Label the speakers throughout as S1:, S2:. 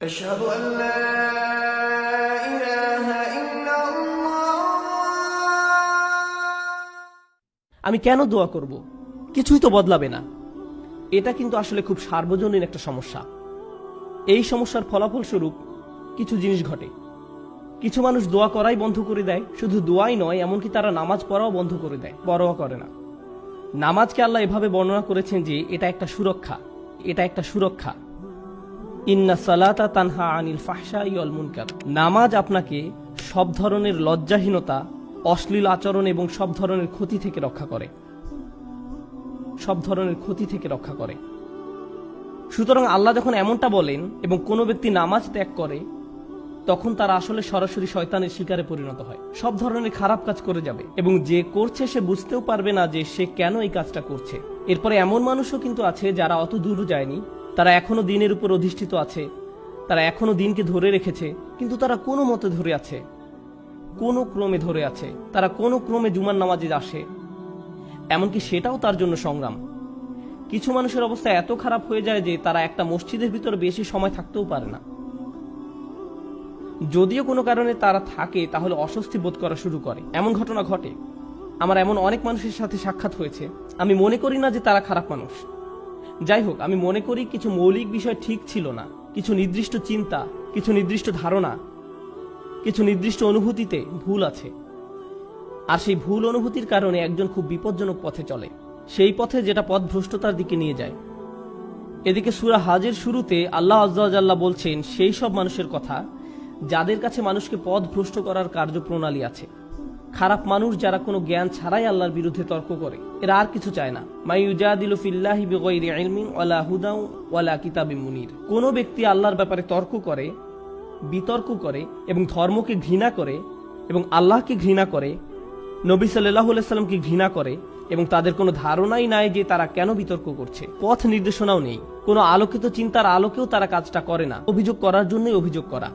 S1: أشهد أن لا إله إلا الله
S2: আমি কেন দোয়া করব কিছুই তো বদলাবে না এটা কিন্তু আসলে খুব সার্বজনীন একটা সমস্যা এই সমস্যার ফলাফল স্বরূপ কিছু জিনিস ঘটে কিছু মানুষ দোয়া করাই বন্ধ করে দেয় শুধু দোয়াই নয় এমনকি তারা নামাজ পড়াও বন্ধ করে দেয় পরোয়া করে না নামাজকে আল্লাহ এভাবে বর্ণনা করেছেন যে এটা একটা সুরক্ষা এটা একটা সুরক্ষা ইন্না তানহা আনিল নামাজ আপনাকে সব ধরনের লজ্জাহীনতা, অশ্লীল আচরণ এবং সব ধরনের ক্ষতি থেকে রক্ষা করে। সব ধরনের ক্ষতি থেকে রক্ষা করে। সুতরাং আল্লাহ যখন এমনটা বলেন এবং কোনো ব্যক্তি নামাজ ত্যাগ করে, তখন তারা আসলে সরাসরি শয়তানের শিকারে পরিণত হয়। সব ধরনের খারাপ কাজ করে যাবে এবং যে করছে সে বুঝতেও পারবে না যে সে কেন এই কাজটা করছে। এরপরে এমন মানুষও কিন্তু আছে যারা অত দূর যায়নি তারা এখনও দিনের উপর অধিষ্ঠিত আছে। তারা এখনও দিনকে ধরে রেখেছে, কিন্তু তারা কোনো মতে ধরে আছে। কোনো ক্রমে ধরে আছে, তারা কোনো ক্রমে জুমার নামাজে আসে। এমনকি সেটাও তার জন্য সংগ্রাম। কিছু মানুষের অবস্থা এত খারাপ হয়ে যায় যে তারা একটা মসজিদের ভিতরে বেশি সময় থাকতেও পারে না। যদিও কোনো কারণে তারা থাকে, তাহলে অস্বস্তি বোধ করা শুরু করে। এমন ঘটনা ঘটে। আমার এমন অনেক মানুষের সাথে সাক্ষাৎ হয়েছে। আমি মনে করি না যে তারা খারাপ মানুষ। যাই হোক, আমি মনে করি কিছু মৌলিক বিষয় ঠিক ছিল না। কিছু নির্দিষ্ট চিন্তা, কিছু নির্দিষ্ট ধারণা, কিছু নির্দিষ্ট অনুভূতিতে ভুল আছে। আর সেই ভুল অনুভূতির কারণে একজন খুব বিপজ্জনক পথে চলে। সেই পথে যেটা পথ ভ্রষ্টতার দিকে নিয়ে যায়। এদিকে সুরা হাজের শুরুতে আল্লাহ আজ্লাহ বলছেন, সেই সব মানুষের কথা, যাদের কাছে মানুষকে পথ ভ্রষ্ট করার কার্যপ্রণালী আছে খারাপ মানুষ যারা কোনো জ্ঞান ছাড়াই আল্লাহর বিরুদ্ধে তর্ক করে, এরা আর কিছু চায় না। মাইউজাদিলু ওয়ালা হুদাউ ওয়ালা মুনির। কোন ব্যক্তি আল্লাহর ব্যাপারে তর্ক করে, বিতর্ক করে এবং ধর্মকে ঘৃণা করে এবং আল্লাহকে ঘৃণা করে, নবী সাল্লামকে ঘৃণা করে এবং তাদের কোনো ধারণাই নাই যে তারা কেন বিতর্ক করছে। পথ নির্দেশনাও নেই। কোনো আলোকিত চিন্তার আলোকেও তারা কাজটা করে না। অভিযোগ করার জন্যই অভিযোগ করা।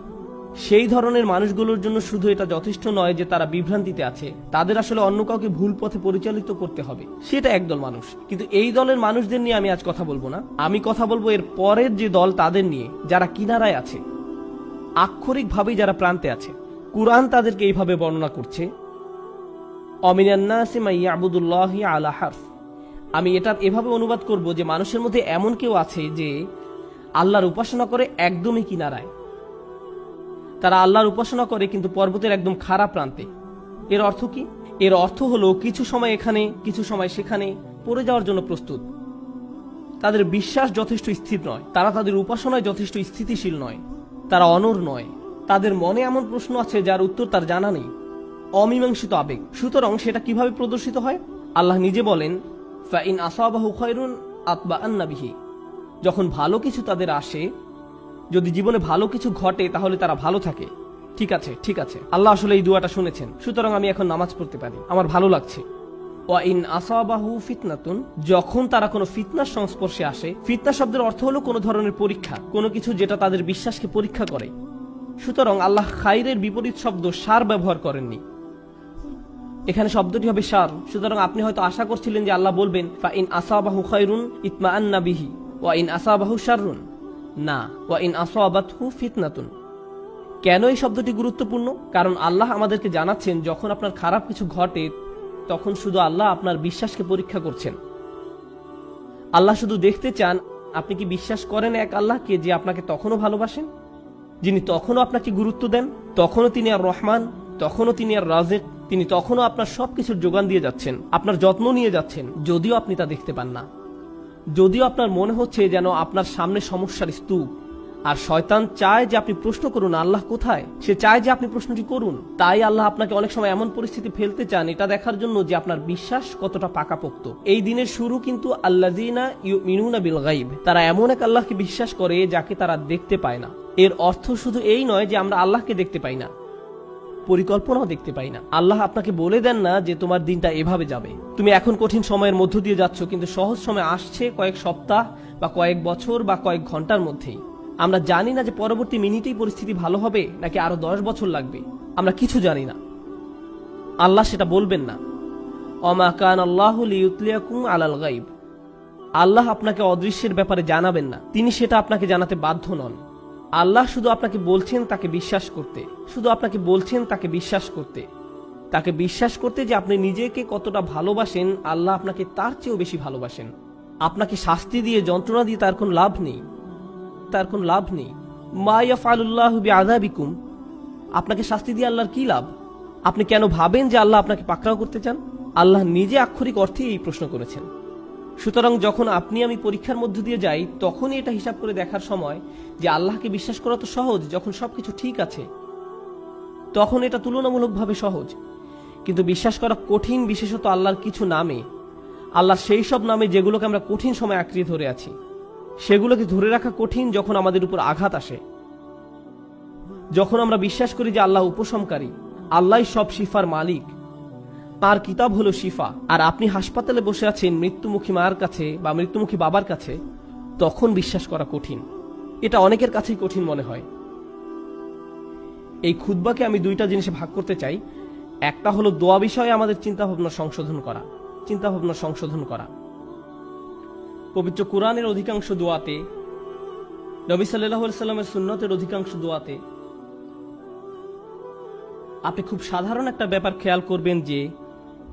S2: সেই ধরনের মানুষগুলোর জন্য শুধু এটা যথেষ্ট নয় যে তারা বিভ্রান্তিতে আছে। তাদের আসলে অন্য কাউকে ভুল পথে পরিচালিত করতে হবে। সেটা একদল মানুষ। কিন্তু এই দলের মানুষদের নিয়ে আমি আজ কথা বলব না। আমি কথা বলব এর পরের যে দল তাদের নিয়ে, যারা কিনারায় আছে। আক্ষরিকভাবেই যারা প্রান্তে আছে। কুরআন তাদেরকে এইভাবে বর্ণনা করছে আমি এটা এভাবে অনুবাদ করব যে মানুষের মধ্যে এমন কেউ আছে যে আল্লাহর উপাসনা করে একদমই কিনারায়। তারা আল্লাহর উপাসনা করে, কিন্তু পর্বতের একদম খারাপ প্রান্তে। এর অর্থ কি? এর অর্থ হলো কিছু সময় এখানে, কিছু সময় সেখানে পড়ে যাওয়ার জন্য প্রস্তুত। তাদের বিশ্বাস যথেষ্ট স্থির নয়। তারা তাদের উপাসনায় যথেষ্ট স্থিতিশীল নয়। তারা অনর নয়। তাদের মনে এমন প্রশ্ন আছে যার উত্তর তার জানা নেই। অমীমাংসিত আবেগ। সুতরাং সেটা কীভাবে প্রদর্শিত হয়? আল্লাহ নিজে বলেন ফাইন আসাবাহু খয়রুন আতবা আন্নাবিহি যখন ভালো কিছু তাদের আসে যদি জীবনে ভালো কিছু ঘটে, তাহলে তারা ভালো থাকে। ঠিক আছে ঠিক আছে। আল্লাহ আসলে এই দুয়াটা শুনেছেন। সুতরাং আমি এখন নামাজ পড়তে পারি। আমার ভালো লাগছে। ওয়া ইন আসাবাহু ফিতনাতুন, যখন তারা কোনো ফিতনার সংস্পর্শে আসে, ফিতনা শব্দের অর্থ হলো কোনো ধরনের পরীক্ষা, কোনো কিছু যেটা তাদের বিশ্বাসকে পরীক্ষা করে। সুতরাং আল্লাহ খাইরের বিপরীত শব্দ সার ব্যবহার করেননি। এখানে শব্দটি হবে সার। সুতরাং আপনি হয়তো আশা করছিলেন যে আল্লাহ বলবেন, ফা ইন আসাবাহু খায়রুন ইতমা আন্না বিহি, ওয়া ইন আসাবাহু শাররুন। না, ওয়া ইন আসাবাতহু ফিতনাতুন। কেন এই শব্দটি গুরুত্বপূর্ণ? কারণ আল্লাহ আমাদেরকে জানাচ্ছেন, যখন আপনার খারাপ কিছু ঘটে, তখন শুধু আল্লাহ আপনার বিশ্বাসকে পরীক্ষা করছেন। আল্লাহ শুধু দেখতে চান, আপনি কি বিশ্বাস করেন এক আল্লাহকে যে আপনাকে তখনও ভালোবাসেন? যিনি তখনও আপনাকে গুরুত্ব দেন, তখনও তিনি আর রহমান, তখনও তিনি আর রাজেক তিনি তখনও আপনার সবকিছুর যোগান দিয়ে যাচ্ছেন, আপনার যত্ন নিয়ে যাচ্ছেন, যদিও আপনি তা দেখতে পান না। যদিও আপনার মনে হচ্ছে যেন আপনার সামনে সমস্যার স্তূপ। আর শয়তান চায় যে আপনি প্রশ্ন করুন, আল্লাহ কোথায়? সে চায় যে আপনি প্রশ্নটি করুন। তাই আল্লাহ আপনাকে অনেক সময় এমন পরিস্থিতি ফেলতে চান, এটা দেখার জন্য যে আপনার বিশ্বাস কতটা পাকাপোক্ত। এই দিনের শুরু কিন্তু আল্লাজিনা মিনুনা বিল গাইব তারা এমন এক আল্লাহকে বিশ্বাস করে যাকে তারা দেখতে পায় না। এর অর্থ শুধু এই নয় যে আমরা আল্লাহকে দেখতে পাই না। পরিকল্পনাও দেখতে পাই না। আল্লাহ আপনাকে বলে দেন না যে তোমার দিনটা এভাবে যাবে। তুমি এখন কঠিন সময়ের মধ্য দিয়ে যাচ্ছ, কিন্তু সহজ সময় আসছে কয়েক সপ্তাহ বা কয়েক বছর বা কয়েক ঘণ্টার মধ্যেই। আমরা জানি না যে পরবর্তী মিনিটেই পরিস্থিতি ভালো হবে, নাকি আরও দশ বছর লাগবে। আমরা কিছু জানি না। আল্লাহ সেটা বলবেন না। অমা কান আল্লাহ আলাল গাইব আল্লাহ আপনাকে অদৃশ্যের ব্যাপারে জানাবেন না। তিনি সেটা আপনাকে জানাতে বাধ্য নন। আল্লাহ শুধু আপনাকে বলছেন তাকে বিশ্বাস করতে, শুধু আপনাকে বলছেন তাকে বিশ্বাস করতে। তাকে বিশ্বাস করতে যে আপনি নিজেকে কতটা ভালোবাসেন, আল্লাহ আপনাকে তার চেয়েও বেশি ভালোবাসেন। আপনাকে শাস্তি দিয়ে, যন্ত্রণা দিয়ে তার কোন লাভ নেই। তার কোন লাভ নেই। মাইয়া আপনাকে শাস্তি দিয়ে আল্লাহর কি লাভ? আপনি কেন ভাবেন যে আল্লাহ আপনাকে পাকড়াও করতে চান? আল্লাহ নিজে আক্ষরিক অর্থে এই প্রশ্ন করেছেন। সুতরাং যখন আপনি আমি পরীক্ষার মধ্য দিয়ে যাই, তখনই এটা হিসাব করে দেখার সময় যে আল্লাহকে বিশ্বাস করা তো সহজ, যখন সবকিছু ঠিক আছে, তখন এটা তুলনামূলকভাবে সহজ। কিন্তু বিশ্বাস করা কঠিন, বিশেষত আল্লাহর কিছু নামে, আল্লাহর সেই সব নামে যেগুলোকে আমরা কঠিন সময় আঁকড়িয়ে ধরে আছি, সেগুলোকে ধরে রাখা কঠিন যখন আমাদের উপর আঘাত আসে। যখন আমরা বিশ্বাস করি যে আল্লাহ উপশমকারী আল্লাহ সব শিফার মালিক তার কিতাব হলো শিফা। আর আপনি হাসপাতালে বসে আছেন মৃত্যুমুখী মায়ের কাছে বা মৃত্যুমুখী বাবার কাছে, তখন বিশ্বাস করা কঠিন। এটা অনেকের কাছেই কঠিন মনে হয়। এই খুদ্বাকে আমি দুইটা জিনিসে ভাগ করতে চাই। একটা হলো দোয়া বিষয়ে আমাদের চিন্তা ভাবনা সংশোধন করা চিন্তা ভাবনা সংশোধন করা। পবিত্র কোরআনের অধিকাংশ দোয়াতে, নবী সাল্লামের সুন্নতের অধিকাংশ দোয়াতে, আপনি খুব সাধারণ একটা ব্যাপার খেয়াল করবেন যে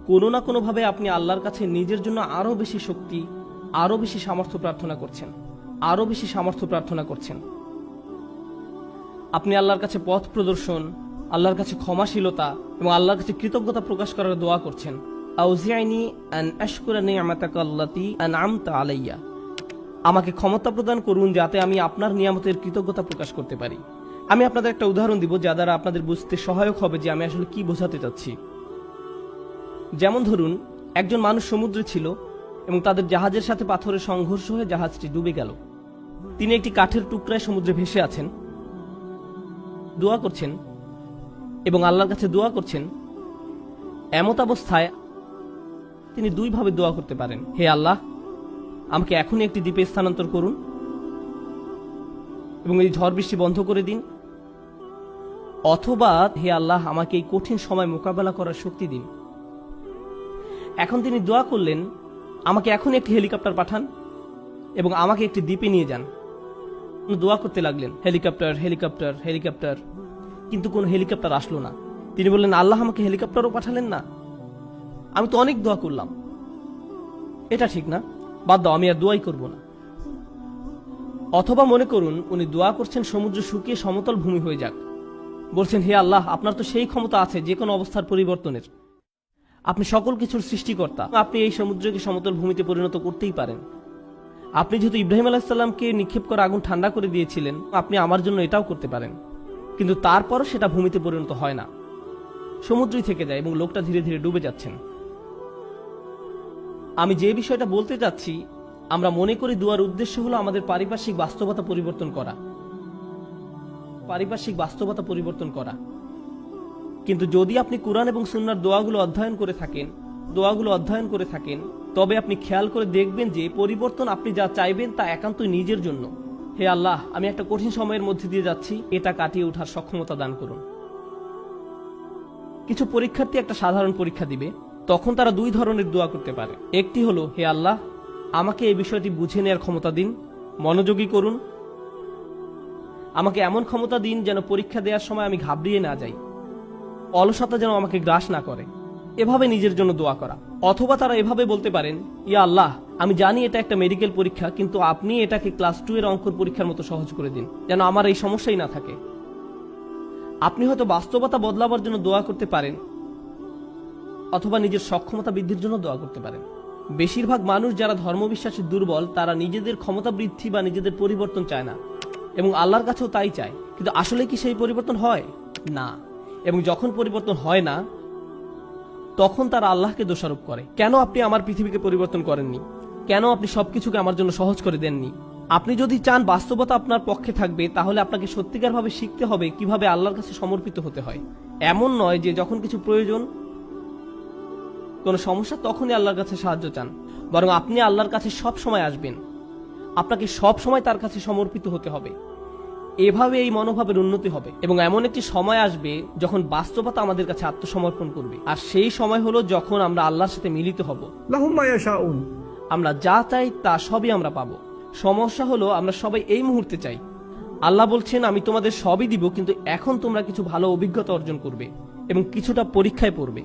S2: কোনো না কোনোভাবে আপনি আল্লাহর কাছে নিজের জন্য আরও বেশি শক্তি, আরও বেশি সামর্থ্য প্রার্থনা করছেন আরও বেশি সামর্থ্য প্রার্থনা করছেন। আপনি আল্লাহর কাছে পথ প্রদর্শন, আল্লাহর কাছে ক্ষমাশীলতা এবং আল্লাহর কাছে কৃতজ্ঞতা প্রকাশ করার দোয়া করছেন। আনআমতা আলাইয়া। আমাকে ক্ষমতা প্রদান করুন যাতে আমি আপনার নিয়ামতের কৃতজ্ঞতা প্রকাশ করতে পারি। আমি আপনাদের একটা উদাহরণ দিব যা দ্বারা আপনাদের বুঝতে সহায়ক হবে যে আমি আসলে কি বোঝাতে চাচ্ছি। যেমন ধরুন, একজন মানুষ সমুদ্রে ছিল এবং তাদের জাহাজের সাথে পাথরের সংঘর্ষ হয়ে জাহাজটি ডুবে গেল। তিনি একটি কাঠের টুকরায় সমুদ্রে ভেসে আছেন। দোয়া করছেন এবং আল্লাহর কাছে দোয়া করছেন। এমত অবস্থায় তিনি দুইভাবে দোয়া করতে পারেন। হে আল্লাহ, আমাকে এখনই একটি দ্বীপে স্থানান্তর করুন এবং এই ঝড় বৃষ্টি বন্ধ করে দিন। অথবা, হে আল্লাহ, আমাকে এই কঠিন সময় মোকাবেলা করার শক্তি দিন। এখন তিনি দোয়া করলেন, আমাকে এখন একটি হেলিকপ্টার পাঠান এবং আমাকে একটি দ্বীপে নিয়ে যান। দোয়া করতে লাগলেন, হেলিকপ্টার হেলিকপ্টার হেলিকপ্টার। কিন্তু কোনো হেলিকপ্টার আসলো না। তিনি বললেন, আল্লাহ আমাকে হেলিকপ্টারও পাঠালেন না। আমি তো অনেক দোয়া করলাম। এটা ঠিক না। বাদ দাও, আমি আর দোয়াই করব না। অথবা মনে করুন, উনি দোয়া করছেন সমুদ্র শুকিয়ে সমতল ভূমি হয়ে যাক। বলছেন, হে আল্লাহ, আপনার তো সেই ক্ষমতা আছে যে কোনো অবস্থার পরিবর্তনের। আপনি সকল কিছুর সৃষ্টিকর্তা। আপনি এই সমুদ্রকে সমতল ভূমিতে পরিণত করতেই পারেন। আপনি যেহেতু ইব্রাহিম আলাহিসাল্লামকে নিক্ষেপ করে আগুন ঠান্ডা করে দিয়েছিলেন, আপনি আমার জন্য এটাও করতে পারেন। কিন্তু তারপরও সেটা ভূমিতে পরিণত হয় না। সমুদ্রই থেকে যায় এবং লোকটা ধীরে ধীরে ডুবে যাচ্ছেন। আমি যে বিষয়টা বলতে যাচ্ছি, আমরা মনে করি দুয়ার উদ্দেশ্য হলো আমাদের পারিপার্শ্বিক বাস্তবতা পরিবর্তন করা। পারিপার্শ্বিক বাস্তবতা পরিবর্তন করা। কিন্তু যদি আপনি কোরআন এবং সুন্নার দোয়াগুলো অধ্যয়ন করে থাকেন, দোয়াগুলো অধ্যয়ন করে থাকেন, তবে আপনি খেয়াল করে দেখবেন যে পরিবর্তন আপনি যা চাইবেন তা একান্তই নিজের জন্য। হে আল্লাহ, আমি একটা কঠিন সময়ের মধ্যে দিয়ে যাচ্ছি, এটা কাটিয়ে ওঠার সক্ষমতা দান করুন। কিছু পরীক্ষার্থী একটা সাধারণ পরীক্ষা দিবে, তখন তারা দুই ধরনের দোয়া করতে পারে। একটি হলো, হে আল্লাহ, আমাকে এই বিষয়টি বুঝে নেওয়ার ক্ষমতা দিন, মনোযোগী করুন। আমাকে এমন ক্ষমতা দিন যেন পরীক্ষা দেওয়ার সময় আমি ঘাবড়িয়ে না যাই। অলসতা যেন আমাকে গ্রাস না করে। এভাবে নিজের জন্য দোয়া করা। অথবা তারা এভাবে বলতে পারেন, ইয়া আল্লাহ, আমি জানি এটা একটা মেডিকেল পরীক্ষা, কিন্তু আপনি এটাকে ক্লাস টু এর অঙ্কর পরীক্ষার মতো সহজ করে দিন, যেন আমার এই সমস্যাই না থাকে। আপনি হয়তো বাস্তবতা বদলাবার জন্য দোয়া করতে পারেন, অথবা নিজের সক্ষমতা বৃদ্ধির জন্য দোয়া করতে পারেন। বেশিরভাগ মানুষ যারা ধর্মবিশ্বাসে দুর্বল, তারা নিজেদের ক্ষমতা বৃদ্ধি বা নিজেদের পরিবর্তন চায় না, এবং আল্লাহর কাছেও তাই চায়। কিন্তু আসলে কি সেই পরিবর্তন হয়? না। এবং যখন পরিবর্তন হয় না, তখন তারা আল্লাহকে দোষারোপ করে। কেন আপনি আমার পৃথিবীকে পরিবর্তন করেননি? কেন আপনি সবকিছুকে আমার জন্য সহজ করে দেননি? আপনি যদি চান বাস্তবতা আপনার পক্ষে থাকবে, তাহলে আপনাকে সত্যিকারভাবে শিখতে হবে কীভাবে আল্লাহর কাছে সমর্পিত হতে হয়। এমন নয় যে যখন কিছু প্রয়োজন, কোনো সমস্যা, তখনই আল্লাহর কাছে সাহায্য চান। বরং আপনি আল্লাহর কাছে সব সময় আসবেন। আপনাকে সব সময় তার কাছে সমর্পিত হতে হবে। এভাবে এই মনোভাবের উন্নতি হবে। এবং এমন একটি সময় আসবে যখন বাস্তবতা আমাদের কাছে আত্মসমর্পণ করবে। আর সেই সময় হলো যখন আমরা আল্লাহর সাথে মিলিত হব। আমরা যা চাই তা সবই আমরা পাবো। সমস্যা হলো আমরা সবাই এই মুহূর্তে চাই। আল্লাহ বলছেন আমি তোমাদের সবই দিব কিন্তু এখন তোমরা কিছু ভালো অভিজ্ঞতা অর্জন করবে এবং কিছুটা পরীক্ষায় পড়বে।